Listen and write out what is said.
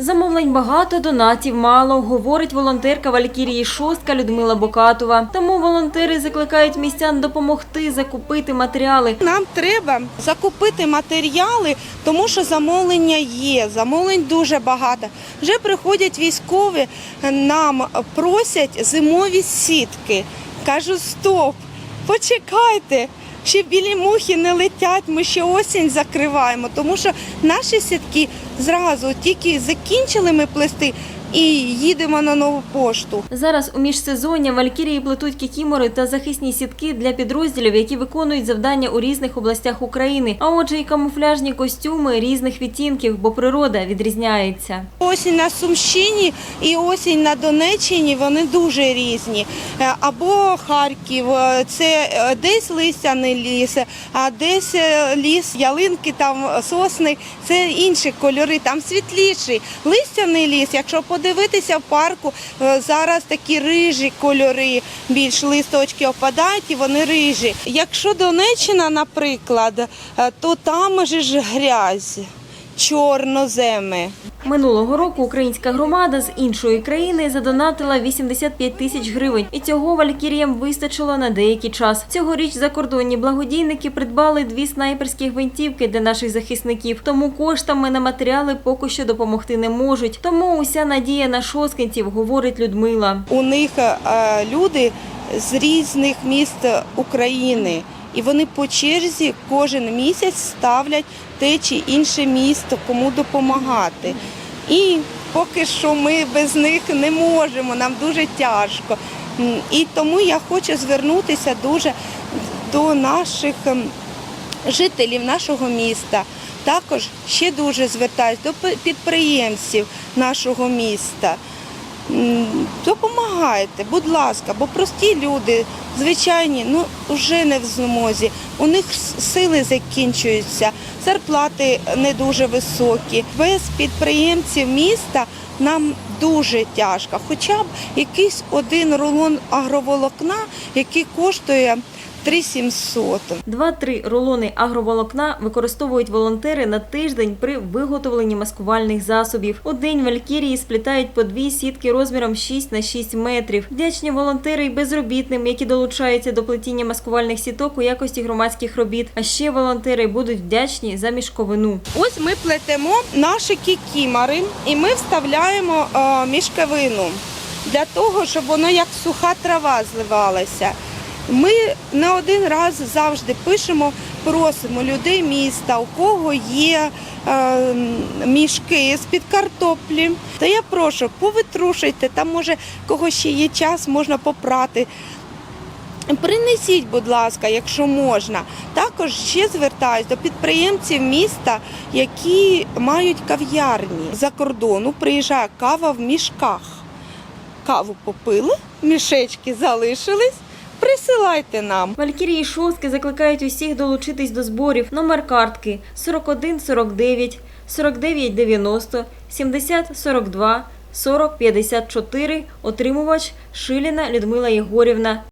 Замовлень багато, донатів мало, говорить волонтерка Валькірії Шостка Людмила Бокатова. Тому волонтери закликають містян допомогти закупити матеріали. Нам треба закупити матеріали, тому що замовлення є. Замовлень дуже багато. Вже приходять військові, нам просять зимові сітки. Кажу, стоп, почекайте. Ще білі мухи не летять, ми ще осінь закриваємо, тому що наші сітки зразу тільки закінчили ми плести і їдемо на нову пошту. Зараз у міжсезоння Валькірії плетуть кікімори та захисні сітки для підрозділів, які виконують завдання у різних областях України. А отже, і камуфляжні костюми різних відтінків, бо природа відрізняється. Осінь на Сумщині і осінь на Донеччині вони дуже різні. Е, Або Харків, е, це е, десь листяний ліс, а десь ліс, ялинки, там сосни, це інші кольори, там світліший. Листяний ліс, якщо подивитися в парку, е, зараз такі рижі кольори, більш листочки опадають і вони рижі. Якщо Донеччина, наприклад, е, то там же ж грязь, чорноземи. Минулого року українська громада з іншої країни задонатила 85 тисяч гривень, і цього валькіріям вистачило на деякий час. Цьогоріч закордонні благодійники придбали дві снайперські гвинтівки для наших захисників. Тому коштами на матеріали поки що допомогти не можуть. Тому уся надія на шоскинців, говорить Людмила. У них е, люди з різних міст України, і вони по черзі кожен місяць ставлять те чи інше місто, кому допомагати. І поки що ми без них не можемо, нам дуже тяжко. І тому я хочу звернутися дуже до наших жителів нашого міста. Також ще дуже звертаюся до підприємців нашого міста. Допомагайте, будь ласка, бо прості люди, звичайні, ну вже не в змозі. У них сили закінчуються, зарплати не дуже високі. Без підприємців міста нам дуже тяжко. Хоча б якийсь один рулон агроволокна, який коштує 3700. Два-три рулони агроволокна використовують волонтери на тиждень при виготовленні маскувальних засобів. У день валькірії сплітають по дві сітки розміром 6 на 6 метрів. Вдячні волонтери й безробітним, які долучаються до плетіння маскувальних сіток у якості громадських робіт. А ще волонтери будуть вдячні за мішковину. Ось ми плетемо наші кікімари і ми вставляємо е, мішковину для того, щоб воно як суха трава зливалася. Ми не один раз завжди пишемо, просимо людей міста, у кого є е, мішки з-під картоплі. Та я прошу, повитрушуйте, там може кого ще є час, можна попрати. Принесіть, будь ласка, якщо можна. Також ще звертаюсь до підприємців міста, які мають кав'ярні за кордону. Приїжджає кава в мішках. Каву попили, мішечки залишились. Присилайте нам. Валькірії Шоски закликають усіх долучитись до зборів. Номер картки 4149, 4990, 7042, 4054, отримувач Шиліна Людмила Єгорівна.